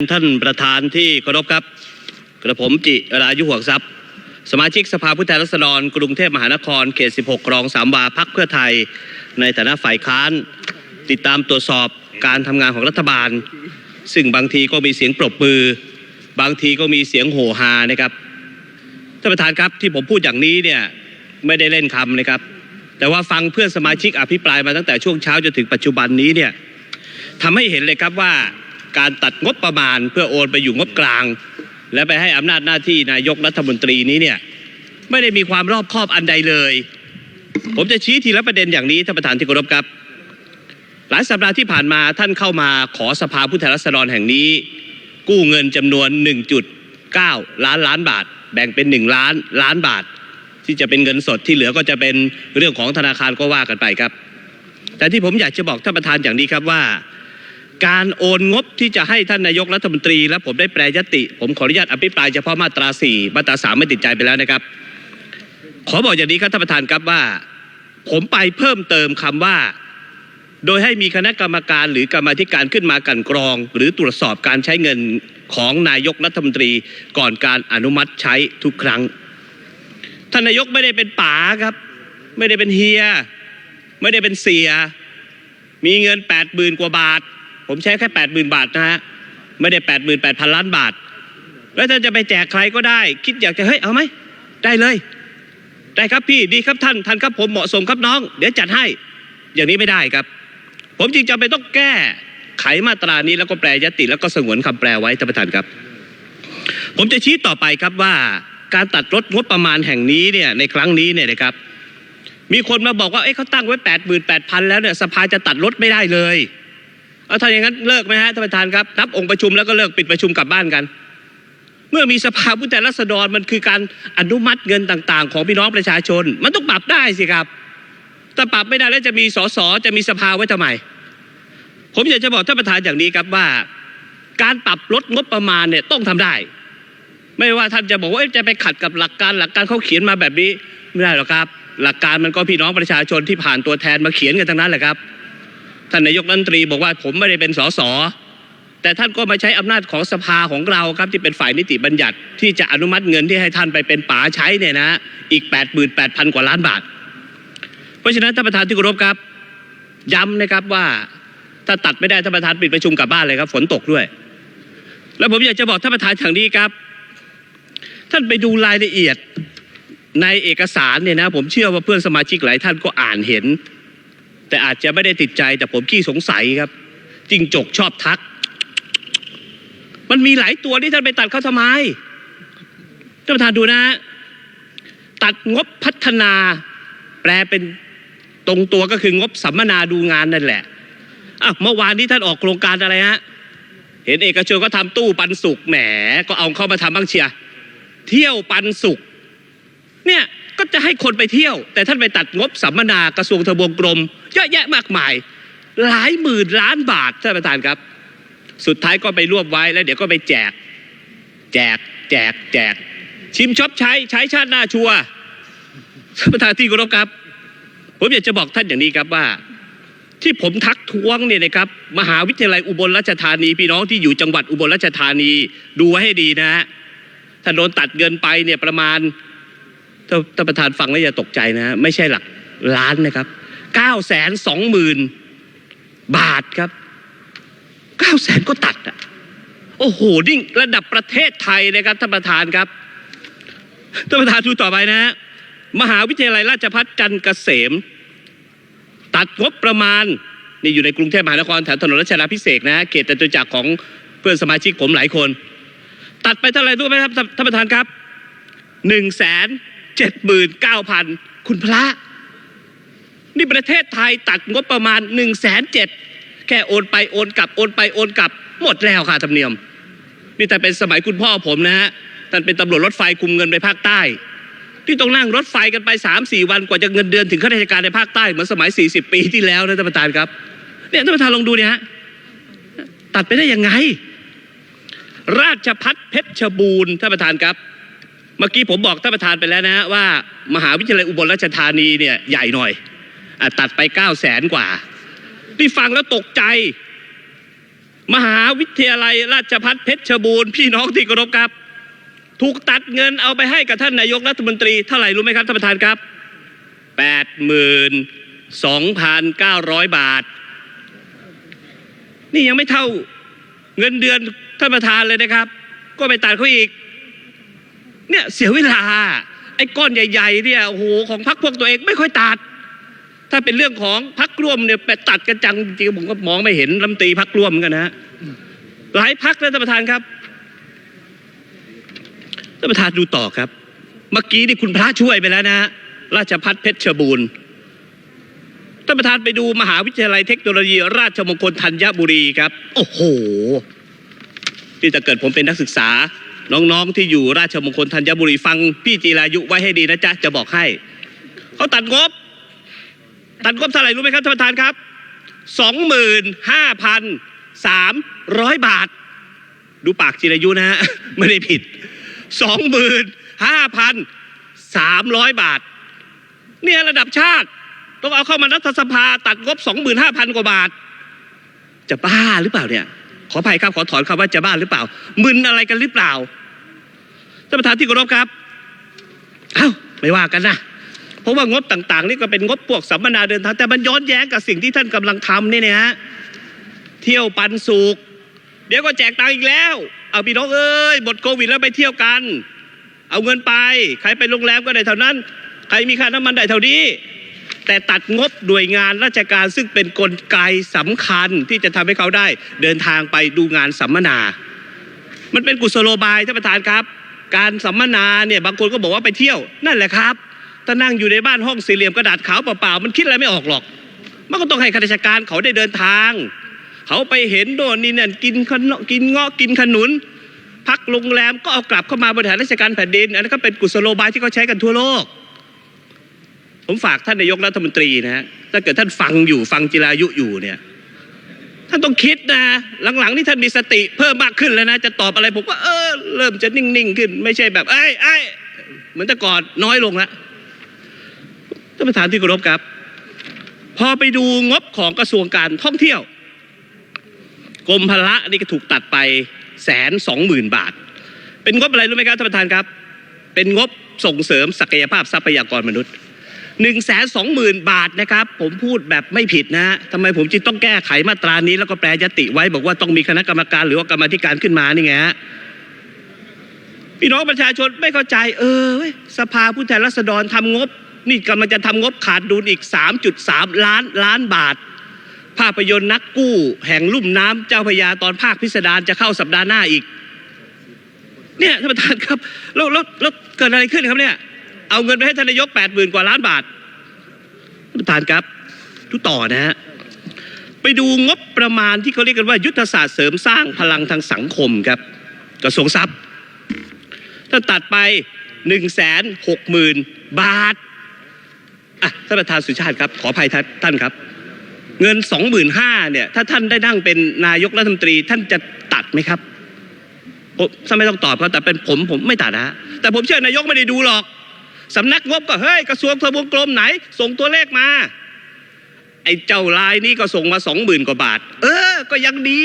ท่านประธานที่เคารพครับ กระผมจิรายุห่วงทรัพย์ สมาชิกสภาผู้แทนราษฎรกรุงเทพมหานครเขต 16รองสามวาพักเพื่อไทย ในฐานะฝ่ายค้าน ติดตามตรวจสอบการทำงานของรัฐบาล ซึ่งบางทีก็มีเสียงปรบมือ บางทีก็มีเสียงโห่ฮานะครับท่านประธานครับที่ผมพูดอย่างนี้เนี่ยไม่ได้เล่นคำนะครับ แต่ว่าฟังเพื่อนสมาชิกอภิปรายมาตั้งแต่ช่วงเช้าจนถึงปัจจุบันนี้เนี่ยทำให้เห็นเลยครับว่า การตัดงบประมาณ เพื่อโอนไปอยู่งบกลาง และไปให้อำนาจหน้าที่นายกรัฐมนตรีนี้เนี่ยไม่ได้มีความรอบคอบอันใดเลย ผมจะชี้ทีละประเด็นอย่างนี้ท่านประธานที่เคารพครับ หลายสัปดาห์ที่ผ่านมาท่านเข้ามาขอสภาผู้แทนราษฎรแห่งนี้ กู้เงินจำนวน 1.9 ล้านล้านบาท แบ่งเป็น 1 ล้านล้านบาท ที่จะเป็นเงินสดที่เหลือก็จะเป็นเรื่องของธนาคารก็ว่ากันไปครับ แต่ที่ผมอยากจะบอกท่านประธานอย่างนี้ครับว่า การโอนงบที่จะให้ท่านนายกรัฐมนตรี และผมได้แปรยติ ผมขออนุญาตอภิปรายเฉพาะมาตรา 4 มาตรา 3 ไม่ติดใจไปแล้วนะครับ ขอบอกอย่างนี้ครับท่านประธานครับว่า ผมไปเพิ่มเติมคำว่า โดยให้มีคณะกรรมการหรือกรรมธิการขึ้นมากันกรอง หรือตรวจสอบการใช้เงินของนายกรัฐมนตรี ก่อนการอนุมัติใช้ทุกครั้งท่านนายกไม่ได้เป็นป๋าครับ ไม่ได้เป็นเฮีย ไม่ได้เป็นเสีย มีเงินแปดหมื่นกว่าบาท ผมใช้แค่แปดหมื่นบาทนะฮะไม่ได้แปดหมื่นแปดพันล้านบาท แล้วท่านจะไปแจกใครก็ได้ คิดอยากจะเฮ้ยเอาไหมได้เลย ได้ครับพี่ดีครับท่านท่านครับผมเหมาะสมครับน้อง เดี๋ยวจัดให้ อย่างนี้ไม่ได้ครับ ผมจึงจำเป็นต้องแก้ไขมาตรานี้แล้วก็แปลยติ แล้วก็สงวนคำแปลไว้ท่านประธานครับ ผมจะชี้ต่อไปครับว่าการตัดลดงบประมาณแห่งนี้เนี่ยในครั้งนี้เนี่ยนะครับ มีคนมาบอกว่าเอ้เขาตั้งไว้แปดหมื่นแปดพันแล้วเนี่ยสภาจะตัดลดไม่ได้เลย เอาถ้าอย่างนั้นเลิกไหมฮะท่านประธานครับนับองค์ประชุมแล้วก็เลิกปิดประชุมกลับบ้านกัน เมื่อมีสภาผู้แทนราษฎรมันคือการอนุมัติเงินต่าง ๆ ของพี่น้องประชาชน มันต้องปรับได้สิครับถ้าปรับไม่ได้แล้วจะมีสสจะมีสภาไว้ทำไม ผมอยากจะบอกท่านประธานอย่างนี้ครับว่า การปรับลดงบประมาณเนี่ยต้องทำได้ ไม่ว่าท่านจะบอกว่าจะไปขัดกับหลักการหลักการเขาเขียนมาแบบนี้ไม่ได้หรอกครับ หลักการมันก็พี่น้องประชาชนที่ผ่านตัวแทนมาเขียนกันทั้งนั้นแหละครับ ท่านนายกรัฐมนตรีบอกว่าผมไม่ได้เป็นสสแต่ท่านก็มาใช้อำนาจของสภาของเราครับที่เป็นฝ่ายนิติบัญญัติ ที่จะอนุมัติเงินที่ให้ท่านไปเป็นป๋าใช้เนี่ยนะอีก 88,000 กว่าล้านบาท เพราะฉะนั้นท่านประธานที่เคารพครับ ย้ำนะครับว่าถ้าตัดไม่ได้ท่านประธานปิดประชุมกลับบ้านเลยครับ ฝนตกด้วย แล้วผมอยากจะบอกท่านประธานอย่างนี้ครับ ท่านไปดูรายละเอียดในเอกสารเนี่ยนะ ผมเชื่อว่าเพื่อนสมาชิกหลายท่านก็อ่านเห็น แต่อาจจะไม่ได้ติดใจแต่ผมขี้สงสัยครับจิงจกชอบทัก มันมีหลายตัวที่ท่านไปตัดเขาทำไมท่านประธานดูนะตัดงบพัฒนา แปลเป็นตรงตัวก็คืองบสัมมนาดูงานนั่นแหละอะเมื่อวานนี้ท่านออกโครงการอะไรฮะเห็นเอกชนก็ทำตู้ปันสุกแหม ก็เอาเข้ามาทำบ้างเชียเที่ยวปันสุกเนี่ยก็จะให้คนไปเที่ยว แต่ท่านไปตัดงบสัมมนากระทรวงทบวงกรม เยอะแยะมากมาย หลายหมื่นล้านบาทท่านประธานครับ สุดท้ายก็ไปรวบไว้แล้วเดี๋ยวก็ไปแจก แจก แจก แจก ชิมช็อปใช้ใช้ชาติหน้าชัวท่านประธานที่เคารพครับ ผมอยากจะบอกท่านอย่างนี้ครับว่า ที่ผมทักท้วงเนี่ยนะครับ มหาวิทยาลัยอุบลราชธานีพี่น้องที่อยู่จังหวัดอุบลราชธานีดูไว้ให้ดีนะฮะถ้าโดนตัดเงินไปเนี่ยประมาณท่านประธานฟังแล้วอย่าตกใจนะฮะไม่ใช่หลักล้านนะครับ เก้าแสนสองหมื่นบาทครับเก้าแสนก็ตัดอะโอ้โหนี่ระดับประเทศไทยนะครับท่านประธานครับท่านประธานดูต่อไปนะฮะมหาวิทยาลัยราชภัฏจันทร์เกษม ตัดงบประมาณนี่อยู่ในกรุงเทพมหานครแถวถนนรัชดาพิเศษนะเขตจตุจักรของเพื่อนสมาชิกผมหลายคน ตัดไปเท่าไหร่รู้ไหมครับท่านประธานครับหนึ่งแสนเจ็ดหมื่นเก้าพันคุณพระ นี่ประเทศไทยตัดงบประมาณหนึ่งแสนเจ็ดแค่โอนไปโอนกลับโอนไปโอนกลับหมดแล้วค่ะธรรมเนียม นี่แต่เป็นสมัยคุณพ่อผมนะฮะท่านเป็นตำรวจรถไฟคุมเงินไปภาคใต้ ที่ต้องนั่งรถไฟกันไป3าสี่วันกว่าจะเงินเดือนถึงข้าราชการในภาคใต้เหมือนสมัย 40 ปีที่แล้วนะท่านประธานครับเนี่ยท่านประธานลองดูเนี่ยฮะตัดไปได้ยังไง ราชพัฒเพชรบูรณ์ท่านประธานครับ เมื่อกี้ผมบอกท่านประธานไปแล้วนะฮะว่า มหาวิทยาลัยอุบลราชธานีเนี่ยใหญ่หน่อย ตัดไป9 0 0แสนกว่าที่ฟังแล้วตกใจ มหาวิทยาลัยราชภัฏเพชรบูรณ์พี่น้องที่เคารพครับ ถูกตัดเงินเอาไปให้กับท่านนายกรัฐมนตรีเท่าไหร่รู้ไหมครับท่านประธานครับแปดหมื่นสองพันเก้าร้อยบาท นี่ยังไม่เท่าเงินเดือนท่านประธานเลยนะครับ ก็ไปตัดเขาอีก เนี่ยเสียเวลา ไอ้ก้อนใหญ่ ๆ เนี่ยโอ้โหของพรรคพวกตัวเองไม่ค่อยตัด ถ้าเป็นเรื่องของพรรคร่วมเนี่ยไปตัดกันจังจริงผมก็มองไม่เห็นลำตรีพรรคร่วมกันนะฮะหลายพรรคนะท่านประธานครับท่านประธานดูต่อครับ เมื่อกี้นี่คุณพระช่วยไปแล้วนะฮะราชพัฒเพชรบูรณ์ท่านประธานไปดูมหาวิทยาลัยเทคโนโลยี ราชมงคลธัญบุรีครับ โอ้โหที่ถ้าเกิดผมเป็นนักศึกษา น้องๆที่อยู่ราชมงคลธัญบุรีฟังพี่จีรายุไว้ให้ดีนะจ๊ะจะบอกให้เขาตัดงบ ตัดงบเท่าไหร่รู้ไหมครับท่านประธานครับสองหมื่นห้าพันสามร้อยบาท ดูปากจีรายุนะฮะไม่ได้ผิดสองหมื่นห้าพันสามร้อยบาท เนี่ยระดับชาติ ต้องเอาเข้ามารัฐสภาตัดงบสองหมื่นห้าพันกว่าบาท จะบ้าหรือเปล่าเนี่ย ขออภัยครับขอถอนคำว่าจะบ้าหรือเปล่า มึนอะไรกันหรือเปล่าท่านประธานที่เคารพครับ เอ้า ไม่ว่ากันนะ เพราะว่างบต่าง ๆ นี่ก็เป็นงบพวกสัมมนาเดินทางแต่มันย้อนแย้งกับสิ่งที่ท่านกำลังทำนี่นะฮะเที่ยวปันสุกเดี๋ยวก็แจกตังค์อีกแล้ว เอาพี่น้องเอ้ยหมดโควิดแล้วไปเที่ยวกัน เอาเงินไป ใครไปโรงแรมก็ได้เท่านั้น ใครมีค่าน้ำมันได้เท่านี้ แต่ตัดงบหน่วยงานราชการซึ่งเป็นกลไกสำคัญที่จะทำให้เขาได้ เดินทางไปดูงานสัมมนา มันเป็นกุศโลบายท่านประธานครับ การสัมมนาเนี่ยบางคนก็บอกว่าไปเที่ยวนั่นแหละครับ ถ้านั่งอยู่ในบ้านห้องสี่เหลี่ยมกระดาษขาวเปล่าๆมันคิดอะไรไม่ออกหรอก มันก็ต้องให้ข้าราชการเขาได้เดินทาง เขาไปเห็นโน่นนี่นั่นกินขนมกินเงาะกินขนุน พักโรงแรมก็เอากลับเข้ามาบริหารราชการแผ่นดินอันนั้นก็เป็นกุศโลบายที่เขาใช้กันทั่วโลก ผมฝากท่านนายกรัฐมนตรีนะฮะถ้าเกิดท่านฟังอยู่ฟังจิรายุอยู่เนี่ยท่านต้องคิดนะหลังๆนี่ท่านมีสติเพิ่มมากขึ้นแล้วนะ จะตอบอะไรผมก็เออ เริ่มจะนิ่งๆขึ้น ไม่ใช่แบบเอ้ยเอ้เหมือนแต่ก่อนน้อยลงแล้ว ประธานที่เคารพครับ พอไปดูงบของกระทรวงการท่องเที่ยวกรมพละนี่ก็ถูกตัดไปแสนสองหมื่นบาท เป็นงบอะไรรู้ไหมครับท่านประธานครับ เป็นงบส่งเสริมศักยภาพทรัพยากรมนุษย์หนึ่งแสนสองหมื่นบาทนะครับ ผมพูดแบบไม่ผิดนะฮะทำไมผมจึงต้องแก้ไขมาตรานี้ แล้วก็แปลยติไว้บอกว่าต้องมีคณะกรรมการหรือว่ากรรมธิการขึ้นมานี่ไงฮะพี่น้องประชาชนไม่เข้าใจ เออสภาผู้แทนราษฎรทำงบ นี่กำลังจะทำงบขาดดุลอีก 3.3 ล้านล้านบาท ภาพยนตร์นักกู้แห่งลุ่มน้ำเจ้าพยาตอนภาคพิสดารจะเข้าสัปดาห์หน้าอีก เนี่ยท่านประธานครับแล้วแล้วแล้วเกิดอะไรขึ้นครับเนี่ย เอาเงินไปให้ท่านนายกแปดหมื่นกว่าล้านบาทท่านประธานครับทุกต่อนะฮะไปดูงบประมาณที่เขาเรียกกันว่ายุทธศาสตร์เสริมสร้างพลังทางสังคมครับกระทรวงทรัพย์ ถ้าตัดไปหนึ่งแสนหกหมื่นบาท อะท่านประธานสุชาติครับขออภัยท่านท่านครับ เงินสองหมื่นห้าเนี่ย ถ้าท่านได้นั่งเป็นนายกรัฐมนตรี ท่านจะตัดไหมครับผมท่านไม่ต้องตอบครับแต่เป็นผมผมไม่ตัดนะแต่ผมเชื่อนายกไม่ได้ดูหรอกสำนักงบก็เฮ้ยกระทรวงทบวงกรมไหน ส่งตัวเลขมา ไอ้เจ้าลายนี้ก็ส่งมาสองหมื่นกว่าบาท เออ ก็ยังดี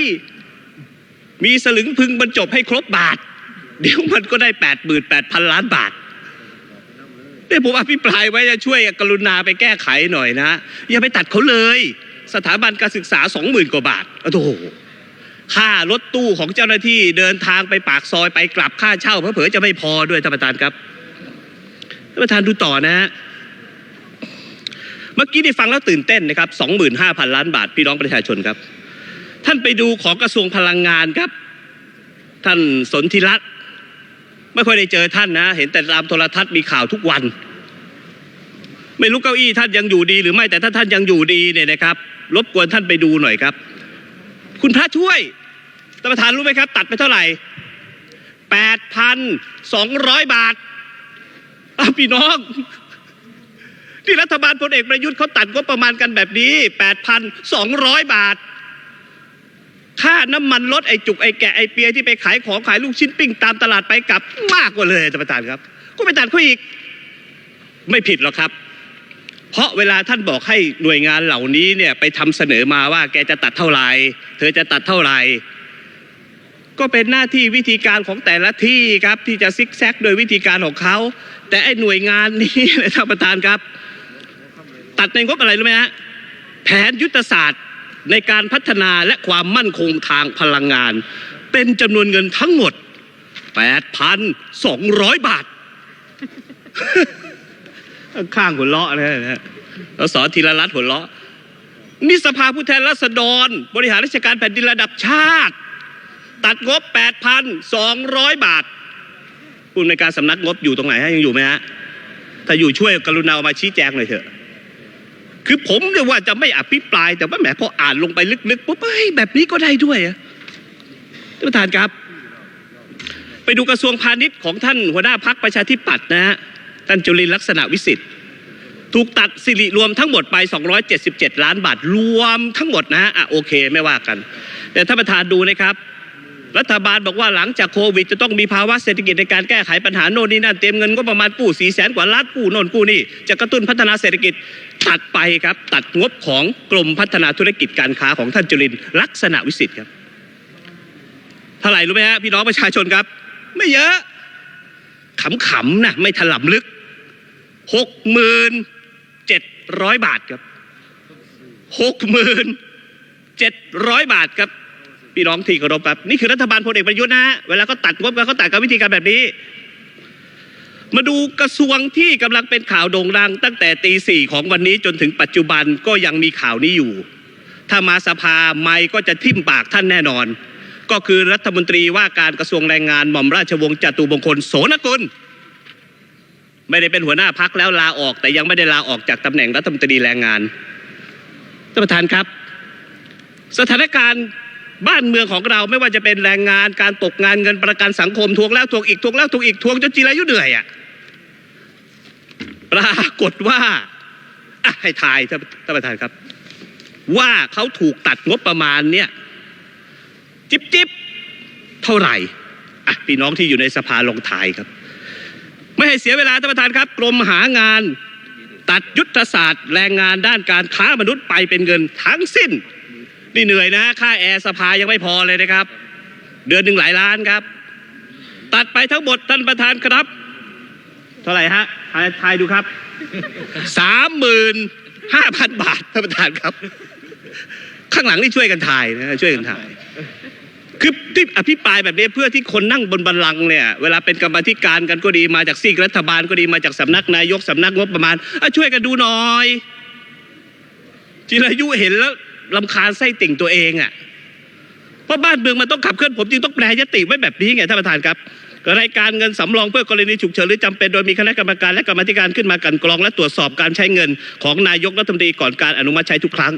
มีสลึงพึงบรรจบให้ครบบาท เดี๋ยวมันก็ได้แปดหมื่นแปดพันล้านบาท นี่ยผมอภิปรายไว้จะช่วยกรุณาไปแก้ไขหน่อยนะ อย่าไปตัดเขาเลย สถาบันการศึกษาสองหมื่นกว่าบาทโอ้โหค่ารถตู้ของเจ้าหน้าที่เดินทางไปปากซอยไปกลับค่าเช่าเผลอจะไม่พอด้วยท่านประธานครับท่านประธานดูต่อนะฮะเมื่อกี้ได้ฟังแล้วตื่นเต้นนะครับสองหมื่นห้าพันล้านบาทพี่น้องประชาชนครับ ท่านไปดูของกระทรวงพลังงานครับ ท่านสนธิรัตน์ ไม่ค่อยได้เจอท่านนะ เห็นแต่ตามโทรทัศน์มีข่าวทุกวัน ไม่รู้เก้าอี้ท่านยังอยู่ดีหรือไม่แต่ถ้าท่านยังอยู่ดีเนี่ยนะครับ รบกวนท่านไปดูหน่อยครับ คุณพระช่วยท่านประธานรู้ไหมครับ ตัดไปเท่าไหร่แปดพันสองร้อยบาทอ้าวพี่น้องที่รัฐบาลพลเอกประยุทธ์เขาตัดงบประมาณกันแบบนี้แปดพันสองร้อยบาท ค่าน้ำมันลดไอจุกไอแกะไอเปียที่ไปขายของขายลูกชิ้นปิ้งตามตลาดไปกลับมากกว่าเลยท่านประธานครับก็ไปตัดเขาอีกไม่ผิดหรอกครับ เพราะเวลาท่านบอกให้หน่วยงานเหล่านี้เนี่ยไปทำเสนอมาว่าแกจะตัดเท่าไหร่เธอจะตัดเท่าไหร่ก็เป็นหน้าที่วิธีการของแต่ละที่ครับ ที่จะซิกแซกโดยวิธีการของเขา แต่ไอ้หน่วยงานนี้ท่านประธานครับ ตัดในงบอะไรรู้ไหมฮะแผนยุทธศาสตร์ ในการพัฒนาและความมั่นคงทางพลังงาน เป็นจำนวนเงินทั้งหมด 8,200 บาท ข้างหัวเราะนะฮะแล้วสอธีรรัตน์หัวเราะนี่สภาผู้แทนราษฎร บริหารราชการแผ่นดินระดับชาติ ตัดงบ 8,200 บาทผู้ในการสำนักงบอยู่ตรงไหนฮะยังอยู่ไหมฮะถ้าอยู่ช่วยกรุณาเอามาชี้แจงหน่อยเถอะ คือผมเนี่ยว่าจะไม่อภิปราย แต่ว่าแหมพออ่านลงไปลึกๆปุ๊บเฮ้ยแบบนี้ก็ได้ด้วยอะท่านประธานครับ ไปดูกระทรวงพาณิชย์ของท่านหัวหน้าพักประชาธิปัตย์นะฮะท่านจุลินลักษณะวิสิทธิ์ถูกตัดสิริรวมทั้งหมดไป 277 ล้านบาทรวมทั้งหมดนะฮะอะโอเคไม่ว่ากัน แต่ท่านประธานดูนะครับ รัฐบาลบอกว่าหลังจากโควิด จะต้องมีภาวะเศรษฐกิจในการแก้ไขปัญหาโน่นนี่นั่นเตรียมเงินก็ประมาณกู้สี่แสนกว่าล้านกู้โน่นกู้นี่จะกระตุ้นพัฒนาเศรษฐกิจตัดไปครับ ตัดงบของกรมพัฒนาธุรกิจการค้าของท่านจุลินลักษณะวิสิทธิ์ครับเท่าไหร่รู้ไหมฮะพี่น้องประชาชนครับ ไม่เยอะขำๆนะไม่ถลำลึกหกหมื่นเจ็ดร้อยบาทครับหกหมื่นเจ็ดร้อยบาทครับ พี่น้องที่เคารพครับนี่คือรัฐบาลพลเอกประยุทธ์นะฮะเวลาเขาตัดงบเขาตัดกับวิธีการแบบนี้ มาดูกระทรวงที่กำลังเป็นข่าวโด่งดัง ตั้งแต่ตีสี่ของวันนี้จนถึงปัจจุบันก็ยังมีข่าวนี้อยู่ ถ้ามาสภาไม่ก็จะทิ่มปากท่านแน่นอน ก็คือรัฐมนตรีว่าการกระทรวงแรงงานหม่อมราชวงศ์จตุมงคลโสนกุลไม่ได้เป็นหัวหน้าพักแล้วลาออก แต่ยังไม่ได้ลาออกจากตำแหน่งรัฐมนตรีแรงงานท่านประธานครับ สถานการณ์ บ้านเมืองของเราไม่ว่าจะเป็นแรงงานการตกงานเงินประกันสังคมทวงแล้วทวงอีกทวงแล้วทวงอีกทวงจนจีรายุเหนื่อยอะ่ะปรากฏว่าให้ทายท่านประธานครับ ว่าเขาถูกตัดงบประมาณเนี่ย จิบจิบเท่าไหร่อะพี่น้องที่อยู่ในสภาลงทายครับ ไม่ให้เสียเวลาท่านประธานครับ กรมหางานตัดยุทธศาสตร์ แรงงานด้านการค้ามนุษย์ไปเป็นเงินทั้งสิ้น นี่เหนื่อยนะค่าแอร์สภายังไม่พอเลยนะครับ เดือนหนึ่งหลายล้านครับ ตัดไปทั้งหมดท่านประธานครับ เท่าไหร่ฮะทายทายดูครับสามหมื่นห้าพันบาทท่านประธานครับ ข้างหลังนี่ช่วยกันถ่ายนะช่วยกันถ่ายคือที่อภิปรายแบบนี้เพื่อที่คนนั่งบนบัลลังก์เนี่ยเวลาเป็นกรรมธิการกันก็ดีมาจากซีกรัฐบาลก็ดีมาจากสำนักนายกสำนักงบประมาณอช่วยกันดูหน่อยจิรายุเห็นแล้ว ลำคาญไส้ติ่งตัวเองอะ่ะเพราะบ้านเมืองมันต้องขับเคลื่อนผมจึงต้องแปลยติไว้แบบนี้ไงท่านประธานครับรายการเงินสำรองเพื่อกรณีฉุกเฉินหรือจำเป็นโดยมีคณะกรรมการและกรรมธิการขึ้นมากันกรองและตรวจสอบการใช้เงินของนายกรัฐมนตรีก่อนการอนุมัติใช้ทุกครั้ง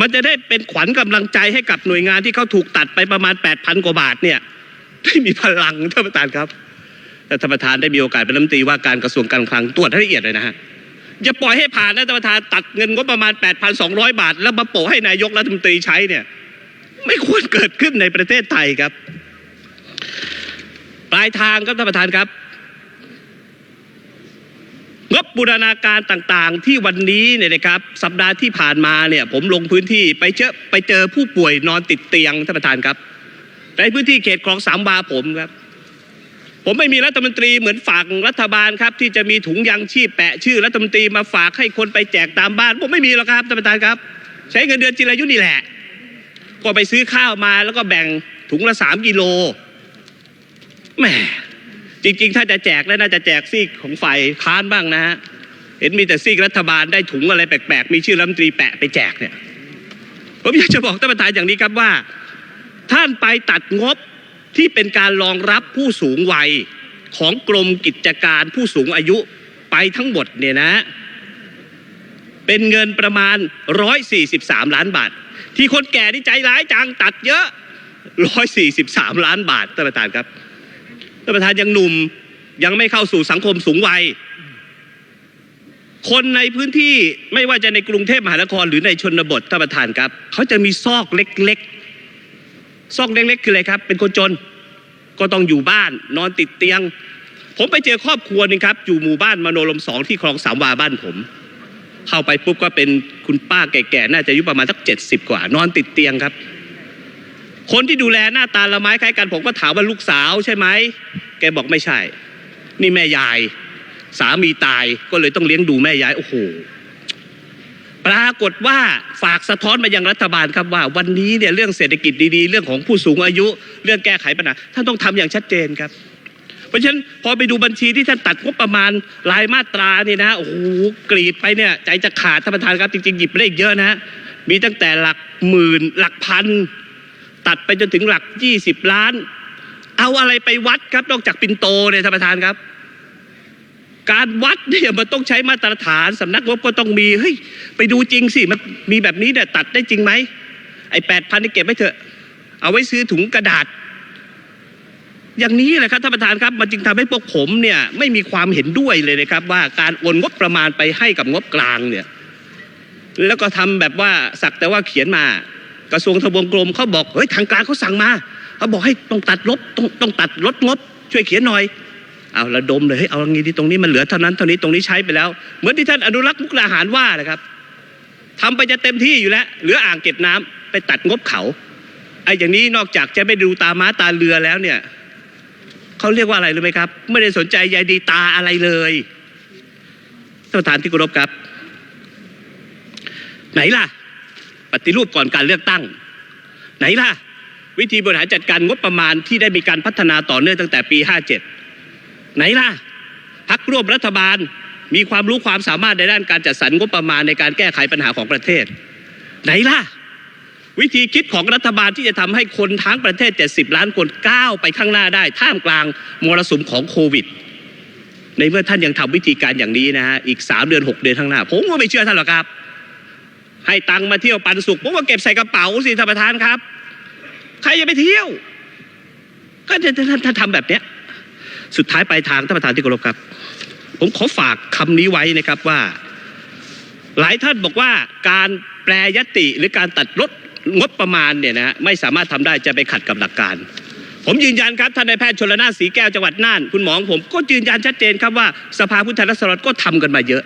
มันจะได้เป็นขวัญกำลังใจให้กับหน่วยงานที่เขาถูกตัดไปประมาณ 8,000 กว่าบาทเนี่ยได้มีพลังท่านประธานครับแต่ท่านประธานได้มีโอกาสเป็นรัฐมนตรีว่าการกระทรวงการคลังตรวจให้ละเอียดเลยนะฮะ อย่าปล่อยให้ผ่านนะท่านประธานตัดเงินงบประมาณ 8,200 บาท แล้วมาโปะให้นายกรัฐมนตรีใช้เนี่ย ไม่ควรเกิดขึ้นในประเทศไทยครับ ปลายทางครับท่านประธานครับ งบบูรณาการต่างๆ ที่วันนี้เนี่ยนะครับ สัปดาห์ที่ผ่านมาเนี่ย ผมลงพื้นที่ไปเจอไปเจอผู้ป่วยนอนติดเตียงท่านประธานครับ ในพื้นที่เขตคลองสามวาผมครับ ผมไม่มีรัฐมนตรีเหมือนฝากรัฐบาลครับ ที่จะมีถุงยางชีพแปะชื่อรัฐมนตรีมาฝากให้คนไปแจกตามบ้าน ผมไม่มีหรอกครับท่านประธานครับ ใช้เงินเดือนจิรายุนี่แหละ ก็ไปซื้อข้าวมาแล้วก็แบ่งถุงละสามกิโลแหมจริงๆ ถ้าจะแจกแล้วน่าจะแจกซีกของฝ่ายค้านบ้างนะฮะเห็นมีแต่ซีกรัฐบาลได้ถุงอะไรแปลกๆ มีชื่อรัฐมนตรีแปะไปแจกเนี่ยผมอยากจะบอกท่านประธานอย่างนี้ครับว่า ท่านไปตัดงบ ที่เป็นการรองรับผู้สูงวัยของกรมกิจการผู้สูงอายุไปทั้งหมดเนี่ยนะ เป็นเงินประมาณ 143 ล้านบาท ที่คนแก่ที่ใจร้ายจังตัดเยอะ 143 ล้านบาทท่านประธานครับท่านประธานยังหนุ่มยังไม่เข้าสู่สังคมสูงวัย คนในพื้นที่ไม่ว่าจะในกรุงเทพมหานครหรือในชนบทท่านประธานครับ เขาจะมีซอกเล็กๆ ซอกเล็กๆคืออะไรครับ เป็นคนจนก็ต้องอยู่บ้าน นอนติดเตียง ผมไปเจอครอบครัวหนึงครับ อยู่หมู่บ้านมโนลมสองที่คลองสามวาบ้านผม เข้าไปปุ๊บก็เป็นคุณป้าแก่ๆน่าจะอายุประมาณสักเจ็ดสิบกว่า นอนติดเตียงครับ คนที่ดูแลหน้าตาละไม้คล้ายกันผมก็ถามว่าลูกสาวใช่ไหมแกบอกไม่ใช่ นี่แม่ยาย สามีตายก็เลยต้องเลี้ยงดูแม่ยายโอ้โห ปรากฏว่าฝากสะท้อนมายังรัฐบาลครับว่า วันนี้เนี่ยเรื่องเศรษฐกิจดีๆ เรื่องของผู้สูงอายุ เรื่องแก้ไขปัญหาท่านต้องทำอย่างชัดเจนครับ เพราะฉะนั้นพอไปดูบัญชีที่ท่านตัดงบประมาณรายมาตรานี่นะโอ้โหกรีดไปเนี่ยใจจะขาดท่านประธานครับจริงๆหยิบเลขเยอะนะมีตั้งแต่หลักหมื่นหลักพัน ตัดไปจนถึงหลักยี่สิบล้าน เอาอะไรไปวัดครับนอกจากปินโตเนี่ยท่านประธานครับ การวัดเนี่ยมันต้องใช้มาตรฐานสำนักงบก็ต้องมีเฮ้ยไปดูจริงสิมันมีแบบนี้เนี่ยตัดได้จริงไหมไอ้แปดพันนี่เก็บไว้เถอะ เอาไว้ซื้อถุงกระดาษ อย่างนี้แหละครับท่านประธานครับ มันจึงทำให้พวกผมเนี่ยไม่มีความเห็นด้วยเลยนะครับ ว่าการโอนงบประมาณไปให้กับงบกลางเนี่ย แล้วก็ทำแบบว่าสักแต่ว่าเขียนมา กระทรวงทบวงกรมเขาบอกเฮ้ยทางกลางเขาสั่งมาเขาบอกให้ต้องตัดลบต้องต้องตัดลดงบ ช่วยเขียนหน่อย เอาระดมเลยให้ยเอางี้ที่ตรงนี้มันเหลือเท่านั้นเท่านี้ตรงนี้ใช้ไปแล้ว เหมือนที่ท่านอนุรักษ์มุกดาหารว่านะครับทำไปจะเต็มที่อยู่แล้วเหลืออ่างเก็บน้ำไปตัดงบเขาไอ้อย่างนี้นอกจากจะไม่ดูตาม้าตาเรือแล้วเนี่ยเขาเรียกว่าอะไรรู้ไหมครับ ไม่ได้สนใจใยดีตาอะไรเลยท่านประธานที่เคารพครับ ไหนล่ะ ปฏิรูปก่อนการเลือกตั้ง ไหนล่ะ วิธีบริหารจัดการงบประมาณที่ได้มีการพัฒนาต่อเนื่องตั้งแต่ปี 57 ไหนล่ะพักร่วมรัฐบาลมีความรู้ความสามารถในด้านการจัดสรรงบประมาณในการแก้ไขปัญหาของประเทศ ไหนล่ะ วิธีคิดของรัฐบาลที่จะทำให้คนทั้งประเทศ 70 ล้านคนก้าวไปข้างหน้าได้ ท่ามกลางมรสุมของโควิด ในเมื่อท่านยังทำวิธีการอย่างนี้นะฮะอีก 3 เดือน 6 เดือนข้างหน้า ผมก็ไม่เชื่อท่านหรอกครับ ให้ตังค์มาเที่ยวปันสุขผมว่าเก็บใส่กระเป๋าสิท่านประธานครับ ใครจะไปเที่ยว ก็จะท่านท่านทำแบบเนี้ย สุดท้ายปลายทางท่านประธานที่เคารพครับ ผมขอฝากคำนี้ไว้นะครับว่า หลายท่านบอกว่าการแปรยติหรือการตัดลดงบประมาณเนี่ยนะฮะไม่สามารถทำได้จะไปขัดกับหลักการ ผมยืนยันครับท่านนายแพทย์ชนละนาสีแก้วจังหวัดน่านคุณหมองผมก็ยืนยันชัดเจนครับว่าสภาผู้แทนราษฎรก็ทำกันมาเยอะ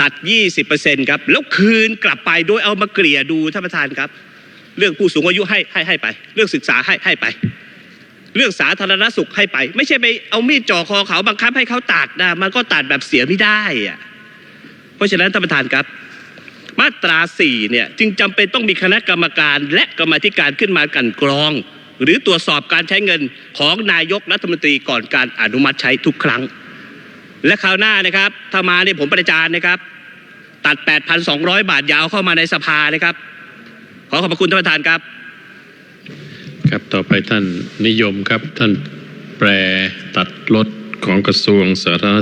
ตัด 20%ครับ แล้วคืนกลับไปโดยเอามาเกลี่ยดูท่านประธานครับ เรื่องผู้สูงอายุให้ให้ให้ไป เรื่องศึกษาให้ให้ไป เรื่องสาธารณสุขให้ไป ไม่ใช่ไปเอามีดจ่อคอเขาบังคับให้เขาตัดนะมันก็ตัดแบบเสียไม่ได้อะเพราะฉะนั้นท่านประธานครับมาตราสี่เนี่ยจึงจำเป็นต้องมีคณะกรรมการและกรรมธิการขึ้นมากันกรอง หรือตรวจสอบการใช้เงินของนายกรัฐมนตรีก่อนการอนุมัติใช้ทุกครั้ง และคราวหน้านะครับ ถ้ามาเนี่ยผมประจานนะครับ ตัด 8,200 บาทยาวเข้ามาในสภานะครับ ขอขอบพระคุณท่านประธานครับ ครับ ต่อไปท่านนิยมครับท่านแปรตัดลดของกระทรวงสาธารณ